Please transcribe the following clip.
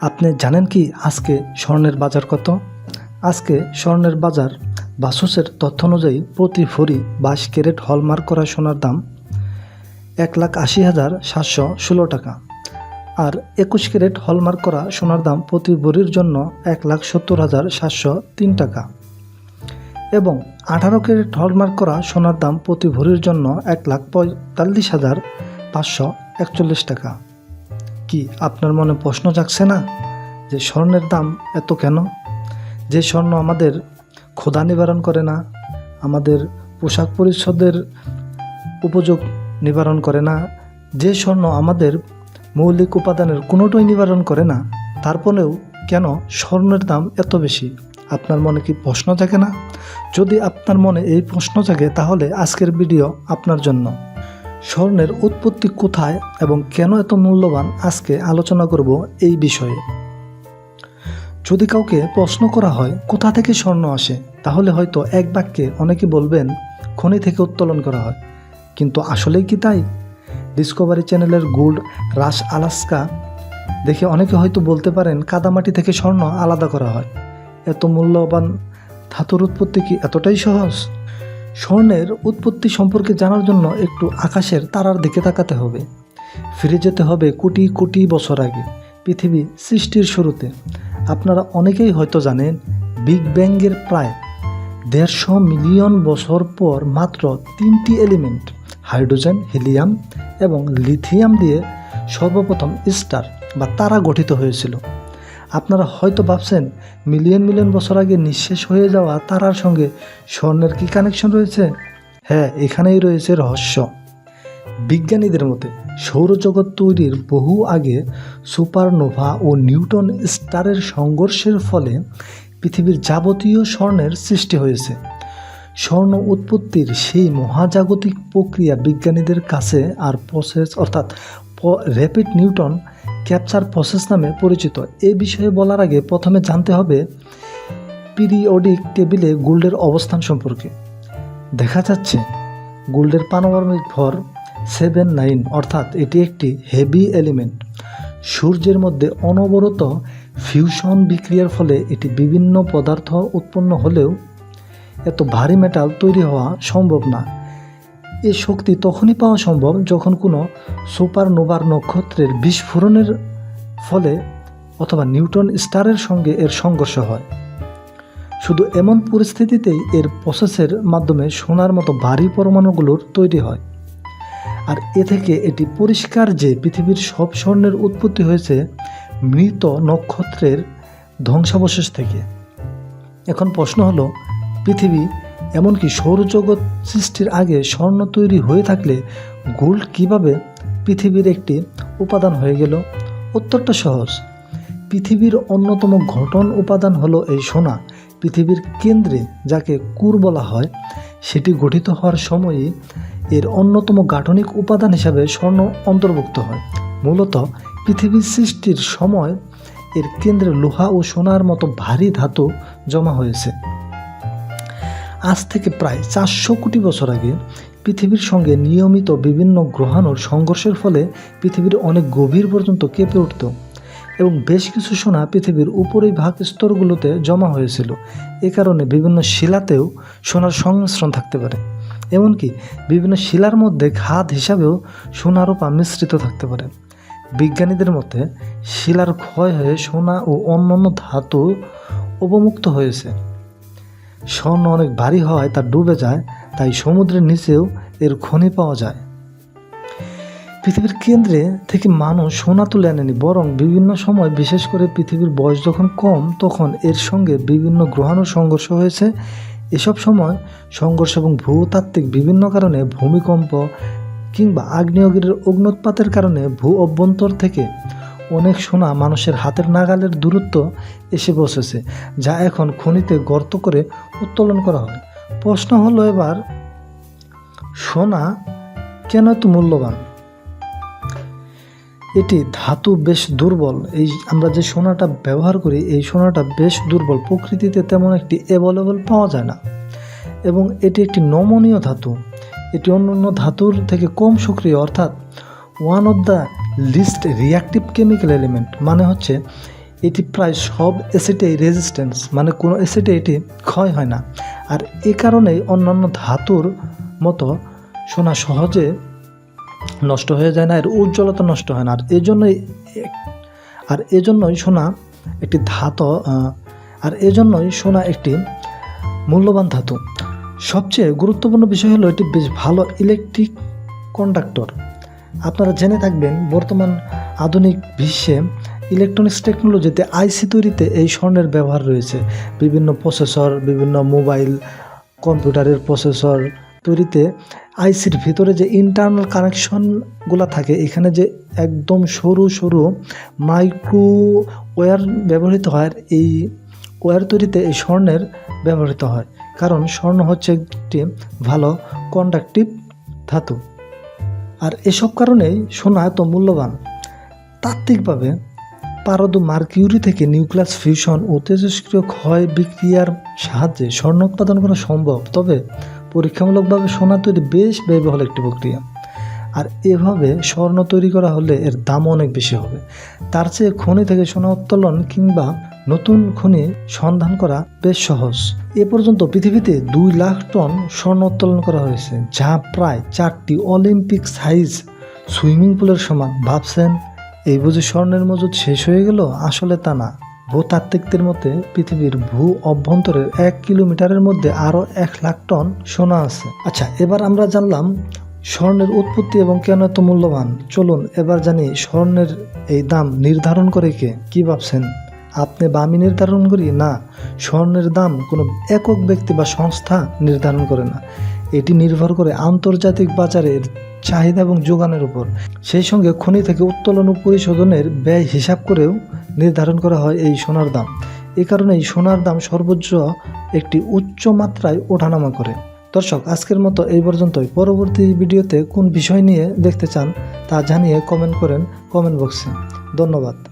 আপনি জানেন কি আজকে স্বর্ণের বাজার কত? আজকে স্বর্ণের বাজার বাসুসের তথ্য অনুযায়ী প্রতি ভরি বাইশ ক্যারেট হলমার্ক করা সোনার দাম এক লাখ আশি হাজার সাতশো ষোলো টাকা। আর একুশ ক্যারেট হলমার্ক করা সোনার দাম প্রতি ভরির জন্য এক লাখ সত্তর হাজার সাতশো তিন টাকা। এবং আঠারো ক্যারেট হলমার্ক করা সোনার দাম প্রতি ভরির জন্য এক লাখ পঁয়তাল্লিশ হাজার পাঁচশো একচল্লিশ টাকা। কি আপনার মনে প্রশ্ন জাগছে না? যে স্বর্ণের দাম এত কেন? যে স্বর্ণ আমাদের ক্ষুধা নিবারণ করে না, আমাদের পোশাক পরিচ্ছদের উপযোগ নিবারণ করে না, যে স্বর্ণ আমাদের মৌলিক উপাদানের কোনোটাই নিবারণ করে না তারপরেও কেন স্বর্ণের দাম এত বেশি? আপনার মনে কি প্রশ্ন জাগে না? যদি আপনার মনে এই প্রশ্ন জাগে, তাহলে আজকের ভিডিও আপনার জন্য। স্বর্ণের উৎপত্তি কোথায় এবং কেন এত মূল্যবান, আজকে আলোচনা করব এই বিষয়ে। যদি কাউকে প্রশ্ন করা হয়, কোথা থেকে স্বর্ণ আসে, তাহলে হয়তো এক বাক্যে অনেকে বলবেন, খনি থেকে উত্তোলন করা হয়। কিন্তু আসলেই কি তাই? ডিসকভারি চ্যানেলের গোল্ড রাস আলাস্কা দেখে অনেকে হয়তো বলতে পারেন, কাদামাটি থেকে স্বর্ণ আলাদা করা হয়। এত মূল্যবান ধাতুর উৎপত্তি কি এতটাই সহজ? স্বর্ণের উৎপত্তি সম্পর্কে জানার জন্য একটু আকাশের তারার দিকে তাকাতে হবে। ফিরে যেতে হবে কোটি কোটি বছর আগে, পৃথিবী সৃষ্টির শুরুতে। আপনারা অনেকেই হয়তো জানেন, বিগ ব্যাংয়ের প্রায় দেড়শো মিলিয়ন বছর পর মাত্র তিনটি এলিমেন্ট, হাইড্রোজেন, হিলিয়াম এবং লিথিয়াম দিয়ে সর্বপ্রথম স্টার বা তারা গঠিত হয়েছিল। আপনারা হয়তো ভাবছেন, মিলিয়ন মিলিয়ন বছর আগে নিঃশেষ হয়ে যাওয়া তারার সঙ্গে স্বর্ণের কি কানেকশন রয়েছে? হ্যাঁ এখানেই রয়েছে রহস্য। বিজ্ঞানীদের মতে, সৌরজগৎ তৈরির বহু আগে সুপারনোভা ও নিউটন স্টারের সংঘর্ষের ফলে পৃথিবীর যাবতীয় স্বর্ণের সৃষ্টি হয়েছে। স্বর্ণ উৎপত্তির সেই মহাজাগতিক প্রক্রিয়া বিজ্ঞানীদের কাছে আর প্রসেস অর্থাৎ র্যাপিড নিউটন ক্যাপচার প্রসেস নামে পরিচিত। এ বিষয়ে বলার আগে প্রথমে জানতে হবে পিরিয়ডিক টেবিলে গোল্ডের অবস্থান সম্পর্কে। দেখা যাচ্ছে, গোল্ডের পারমাণবিক ভর সেভেন নাইন অর্থাৎ এটি একটি হেভি এলিমেন্ট সূর্যের মধ্যে অনবরত ফিউশন বিক্রিয়ার ফলে এটি বিভিন্ন পদার্থ উৎপন্ন হলেও এত ভারী মেটাল তৈরি হওয়া সম্ভব না। এ শক্তি তখনই পাওয়া সম্ভব যখন কোনো সুপারনোভার নক্ষত্রের বিস্ফোরণের ফলে অথবা নিউটন স্টারের সঙ্গে এর সংঘর্ষ হয়। শুধু এমন পরিস্থিতিতেই এর প্রসেসের মাধ্যমে সোনার মতো ভারী পরমাণুগুলোর তৈরি হয়। আর এ থেকে এটি পরিষ্কার যে পৃথিবীর সব স্বর্ণের উৎপত্তি হয়েছে মৃত নক্ষত্রের ধ্বংসাবশেষ থেকে। এখন প্রশ্ন হলো, পৃথিবী এমনকি সৌরজগৎ সৃষ্টির আগে স্বর্ণ তৈরি হয়ে থাকলে গোল্ড কীভাবে পৃথিবীর একটি উপাদান হয়ে গেল? উত্তরটা সহজ। পৃথিবীর অন্যতম ঘটন উপাদান হলো এই সোনা। পৃথিবীর কেন্দ্রে যাকে কুর বলা হয়, সেটি গঠিত হওয়ার সময়ই এর অন্যতম গাঠনিক উপাদান হিসাবে স্বর্ণ অন্তর্ভুক্ত হয়। মূলত পৃথিবীর সৃষ্টির সময় এর কেন্দ্রে লোহা ও সোনার মতো ভারী ধাতু জমা হয়েছে। আজ থেকে প্রায় চারশো কোটি বছর আগে পৃথিবীর সঙ্গে নিয়মিত বিভিন্ন গ্রহাণুর সংঘর্ষের ফলে পৃথিবীর অনেক গভীর পর্যন্ত কেঁপে উঠত এবং বেশ কিছু সোনা পৃথিবীর উপরেই ভাগ স্তরগুলোতে জমা হয়েছিল। এ কারণে বিভিন্ন শিলাতেও সোনার সংমিশ্রণ থাকতে পারে। এমনকি বিভিন্ন শিলার মধ্যে খাদ হিসাবেও সোনারূপা মিশ্রিত থাকতে পারে। বিজ্ঞানীদের মতে, শিলার ক্ষয় হয়ে সোনা ও অন্যান্য ধাতু অবমুক্ত হয়েছে। স্বর্ণ অনেক ভারী হওয়ায় তা ডুবে যায়, তাই সমুদ্রের নিচেও এর খনি পাওয়া যায়। পৃথিবীর কেন্দ্রে থেকে মানুষ সোনা তুলে আনেনি, বরং বিভিন্ন সময়, বিশেষ করে পৃথিবীর বয়স যখন কম, তখন এর সঙ্গে বিভিন্ন গ্রহাণুর সংঘর্ষ হয়েছে। এসব সময় সংঘর্ষ এবং ভূতাত্ত্বিক বিভিন্ন কারণে ভূমিকম্প কিংবা আগ্নেয়গিরির অগ্নুৎপাতের কারণে ভূ অভ্যন্তর থেকে অনেক সোনা মানুষের হাতের নাগালের দূরত্ব এসে বসেছে যা এখন খনিতে গর্ত করে উত্তোলন করা হয় প্রশ্ন হলো এবার, সোনা কেন এত মূল্যবান? এটি ধাতু বেশ দুর্বল। এই আমরা যে সোনাটা ব্যবহার করি, এই সোনাটা বেশ দুর্বল। প্রকৃতিতে তেমন একটি অ্যাভেলেবল পাওয়া যায় না। এবং এটি একটি নমনীয় ধাতু। এটি অন্য অন্য ধাতুর থেকে কম সক্রিয়, অর্থাৎ one of the least reactive chemical element মানে হচ্ছে এটি প্রায় সব অ্যাসিডেই রেজিস্ট্যান্স মানে কোনো অ্যাসিডে এটি ক্ষয় হয় না। আর এ কারণেই অন্যান্য ধাতুর মতো সোনা সহজে নষ্ট হয়ে যায় না, এর উজ্জ্বলতা নষ্ট হয় না। আর এজন্যই আর এজন্যই সোনা একটি ধাতু আর এজন্যই সোনা একটি মূল্যবান ধাতু। সবচেয়ে গুরুত্বপূর্ণ বিষয় হলো এটি বেশ ভালো ইলেকট্রিক কন্ডাক্টর আপনারা জেনে থাকবেন, বর্তমান আধুনিক বিশ্বে ইলেকট্রনিক্স টেকনোলজিতে আইসি তৈরিতে এই স্বর্ণের ব্যবহার রয়েছে। বিভিন্ন প্রসেসর বিভিন্ন মোবাইল কম্পিউটারের প্রসেসর তৈরিতে আইসির ভিতরে যে ইন্টারনাল কানেকশনগুলো থাকে, এখানে যে একদম সরু সরু মাইক্রো ওয়্যার ব্যবহৃত হয়, এই ওয়্যার তৈরিতে এই স্বর্ণের ব্যবহৃত হয়। কারণ স্বর্ণ হচ্ছে একটি ভালো কন্ডাক্টিভ ধাতু। আর এসব কারণেই সোনা এত মূল্যবান। তাত্ত্বিকভাবে, পারদু মার্কিউরি থেকে নিউক্লিয়াস ফিউশন ও তেজস্ক্রিয় ক্ষয় বিক্রিয়ার সাহায্যে স্বর্ণ উৎপাদন করা সম্ভব, তবে পরীক্ষামূলকভাবে সোনা তৈরি বেশ ব্যয়বহুল একটি প্রক্রিয়া। আর এভাবে স্বর্ণ তৈরি করা হলে এর দাম অনেক বেশি হবে। তার চেয়ে খনি থেকে সোনা উত্তোলন কিংবা নতুন খনি সন্ধান করা বেশ সহজ। এ পর্যন্ত পৃথিবীতে দুই লাখ টন স্বর্ণ উত্তোলন করা হয়েছে, যা প্রায় চারটি অলিম্পিক সাইজ সুইমিং পুলের সমান। ভাবছেন, এই বুঝি স্বর্ণের মজুদ শেষ হয়ে গেল? আসলে তা না। ভূতাত্ত্বিকদের মতে পৃথিবীর ভূ অভ্যন্তরের এক কিলোমিটারের মধ্যে আরও এক লাখ টন সোনা আছে। আচ্ছা এবার আমরা জানলাম স্বর্ণের উৎপত্তি এবং কেন এত মূল্যবান। চলুন এবার জানি স্বর্ণের এই দাম নির্ধারণ করে কে। কি ভাবছেন? আপনি বামি নির্ধারণ করি? না, স্বর্ণের দাম কোনো একক ব্যক্তি বা সংস্থা নির্ধারণ করে না। এটি নির্ভর করে আন্তর্জাতিক বাজারের চাহিদা এবং যোগানের উপর। সেই সঙ্গে খনি থেকে উত্তোলন ও পরিশোধনের ব্যয় হিসাব করেও নির্ধারণ করা হয় এই সোনার দাম। এ কারণে এই সোনার দাম সর্বোচ্চ একটি উচ্চ মাত্রায় ওঠানামা করে। দর্শক, আজকের মতো এই পর্যন্তই। পরবর্তী ভিডিওতে কোন বিষয় নিয়ে দেখতে চান তা জানিয়ে কমেন্ট করেন কমেন্ট বক্সে। ধন্যবাদ।